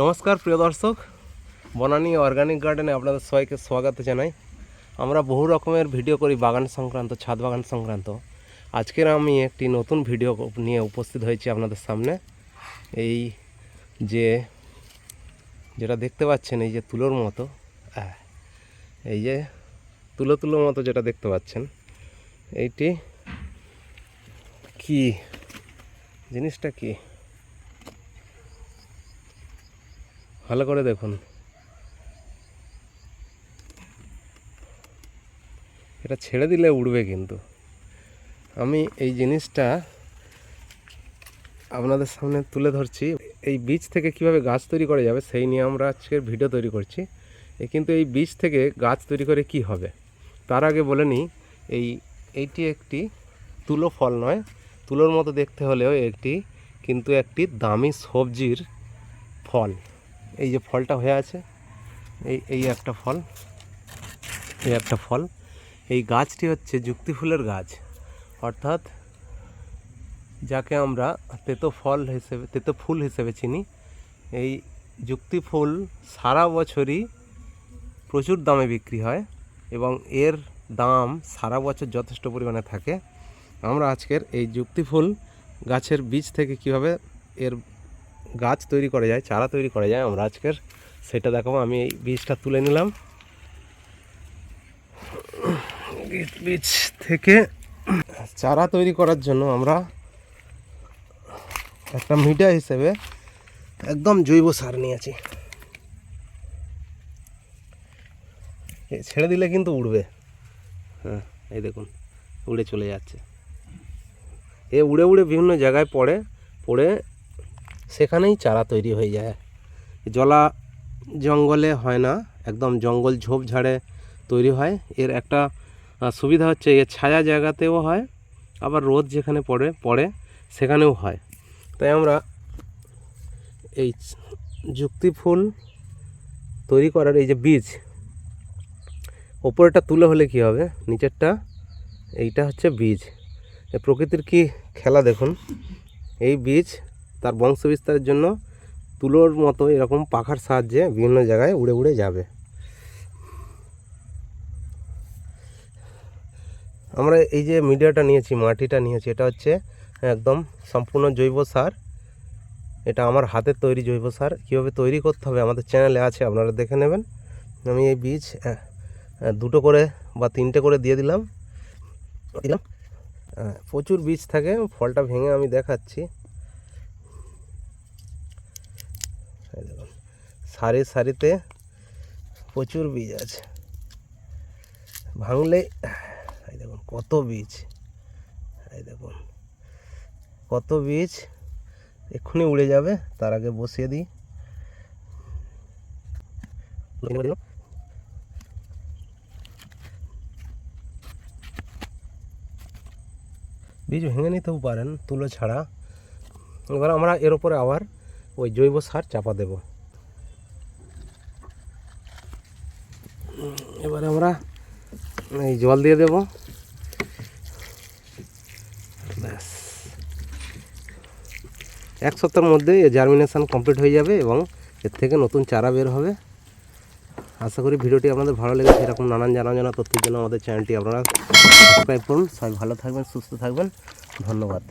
নমস্কার, প্রিয় দর্শক। বনানী অর্গানিক গার্ডেনে আপনাদের সবাইকে স্বাগত জানাই। আমরা বহু রকমের ভিডিও করি, বাগান সংক্রান্ত, ছাদ বাগান সংক্রান্ত। আজকের আমি একটি নতুন ভিডিও নিয়ে উপস্থিত হয়েছি আপনাদের সামনে। এই যে, যেটা দেখতে পাচ্ছেন, এই যে তুলোর মতো। এই যে তুলো তুলো মতো যেটা দেখতে পাচ্ছেন। এইটি কি? জিনিসটা কি? ভালো করে দেখুন। এটা ছেড়ে দিলে উড়বে কিন্তু। আমি এই জিনিসটা আপনাদের সামনে তুলে ধরছি। এই বীজ থেকে কীভাবে গাছ তৈরি করা যাবে সেই নিয়ে আমরা আজকের ভিডিও তৈরি করছি। কিন্তু এই বীজ থেকে গাছ তৈরি করে কি হবে? তার আগে বলে নিই, এই, এইটি একটি তুলো ফল নয়। তুলোর মতো দেখতে হলেও একটি কিন্তু একটি দামি সবজির ফল। এই যে ফলটা হয়ে আছে, এই এই একটা ফল, এই একটা ফল। এই গাছটি হচ্ছে যুক্তি ফুলের গাছ। অর্থাৎ যাকে আমরা তেতো ফল হিসেবে, তেতো ফুল হিসেবে চিনি, এই যুক্তি ফুল সারা বছরই প্রচুর দামে বিক্রি হয় এবং এর দাম সারা বছর যথেষ্ট পরিমাণে থাকে। আমরা আজকের এই যুক্তি ফুল গাছের বীজ থেকে কীভাবে এর গাছ তৈরি করা যায়, চারা তৈরি করা যায় আমরা আজকের। সেটা দেখাবো আমি এই বীজটা তুলে নিলাম। বীজ থেকে চারা তৈরি করার জন্য আমরা একটা মিডিয়া হিসেবে একদম জৈব সার নিয়েছি। ছেড়ে দিলে কিন্তু উড়বে। হ্যাঁ এই দেখুন, উড়ে চলে যাচ্ছে। এ উড়ে উড়ে বিভিন্ন জায়গায় পড়ে পড়ে সেখানেই চারা তৈরি হয়ে যায়। জলা জঙ্গলে হয় না, একদম জঙ্গল ঝোপঝাড়ে তৈরি হয়। এর একটা সুবিধা হচ্ছে এর ছায়া জায়গাতেও হয়, আবার রোদ যেখানে পড়ে পড়ে সেখানেও হয়। তাই আমরা এই যুক্তি ফুল তৈরি করার এই যে বীজ ওপরেটা তুলে হলে কি হবে? নিচেরটা, এইটা হচ্ছে বীজ। প্রকৃতির কি খেলা দেখুন। এই বীজ তার বংশ বিস্তারের জন্য তুলোর মতো এরকম পাখার সাহায্যে বিভিন্ন জায়গায় উড়ে উড়ে যাবে। আমরা এই যে মিডিয়াটা নিয়েছি, মাটিটা নিয়েছি, এটা হচ্ছে একদম সম্পূর্ণ জৈব সার। এটা আমার হাতের তৈরি জৈব সার। কীভাবে তৈরি করতে হবে আমাদের চ্যানেলে আছে, আপনারা দেখে নেবেন। আমি এই বীজ দুটো করে বা তিনটে করে দিয়ে দিলাম। দিলাম। প্রচুর বীজ থাকে, ফলটা ভেঙে আমি দেখাচ্ছি এই দেখুন সারি সারিতে প্রচুর বীজ আছে। ভাঙলে, এই দেখুন কত বীজ, এই দেখুন কত বীজ, এক্ষুনি উড়ে যাবে, তার আগে বসিয়ে দিই। বীজ ভেঙে নিতেও পারেন, তুলো ছাড়া। এবার আমরা এর উপরে আবার ওই জৈব সার চাপা দেব। এবারে আমরা এই জল দিয়ে দেব। ব্যাস। এক সপ্তাহের মধ্যে জার্মিনেশন কমপ্লিট হয়ে যাবে এবং এর থেকে নতুন চারা বের হবে। আশা করি ভিডিওটি আপনাদের ভালো লেগেছে। এরকম নানান জানা জানা তথ্যের জন্য আমাদের চ্যানেলটি আপনারা সাবস্ক্রাইব করুন। সবাই ভালো থাকবেন, সুস্থ থাকবেন। ধন্যবাদ।